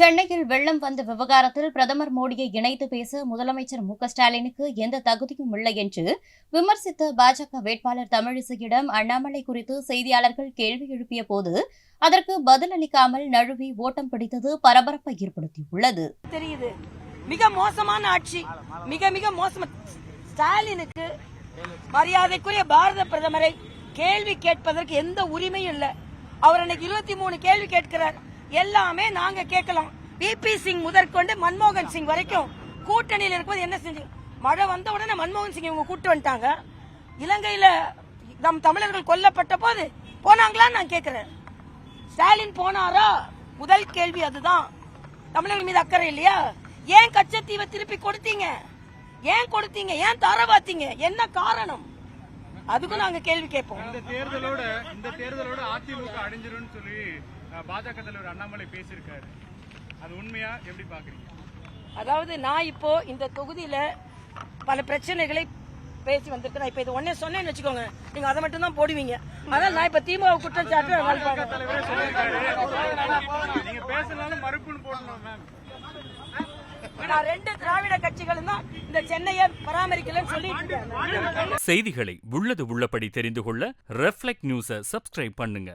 சென்னையில் வெள்ளம் வந்த விவகாரத்தில் பிரதமர் மோடியை இணைத்து பேச முதலமைச்சர் மு ஸ்டாலினுக்கு எந்த தகுதியும் இல்லை என்று விமர்சித்த பாஜக வேட்பாளர் தமிழிசையிடம் அண்ணாமலை குறித்து செய்தியாளர்கள் கேள்வி எழுப்பிய போது அதற்கு பதிலளிக்காமல் நழுவி ஓட்டம் பிடித்தது பரபரப்பை ஏற்படுத்தியுள்ளது. தெரியுது. மிக மோசமான ஆட்சி. மிக மிக மோசம். ஸ்டாலினுக்கு மரியாதைக்குரிய பாரத பிரதமரை கேள்வி கேட்பதற்கு எந்த உரிமையும் இல்லை. அவர் அன்னைக்கு இருபத்தி மூணு கேள்வி கேட்கிறார். எல்லாமே நாங்க கேட்கலாம். பிபி சிங் முதற்கொண்டு மன்மோகன் சிங் வரைக்கும் கூட்டணியில் இருக்கும்போது என்ன செஞ்சு மழை வந்த உடனே மன்மோகன் சிங் இவங்க கூட்டு வந்துட்டாங்க. இலங்கையில நம் தமிழர்கள் கொல்லப்பட்ட போது போனாங்களான்னு நான் கேட்கிறேன். ஸ்டாலின் போனாரா? முதல் கேள்வி அதுதான். தமிழர்கள் மீது அக்கறை இல்லையா? ஏன் கச்சத்தீவை திருப்பி கொடுத்தீங்க? ஏன் கொடுத்தீங்க? ஏன் தர பார்த்தீங்க என்ன காரணம்? அதுக்கும் நாங்க கேள்வி கேட்போம். இந்த தேர்தலோட இந்த தேர்தலோட அதிமுக அடைஞ்சிரும்னு சொல்லி பாஜக தலைவர் அண்ணாமலை பேசியிருக்காரு. அது உண்மையா? எப்படி பாக்குறீங்க? அதாவது நான் இப்போ இந்த தொகுதியில பல பிரச்சனைகளை பேசி வந்திருக்கேன். நான் இப்ப இது ஒன்னே சொன்னேன்னு வச்சுக்கோங்க. நீங்க அதை மட்டும் தான் போடுவீங்க. அதனால நான் இப்ப திமுக. தலைவரே சொல்லியிருக்காரு. நீங்க பேசினாலும் மறுப்புன்னு போடணும் மேம் நான் ரெண்டு திராவிட கட்சிகளும் தான் இந்த சென்னையை பராமரிக்கலன்னு சொல்லிட்டு செய்திகளை உள்ளது உள்ளபடி தெரிந்து கொள்ள ரெஃப்ளெக்ட் நியூஸை சப்ஸ்கிரைப் பண்ணுங்க.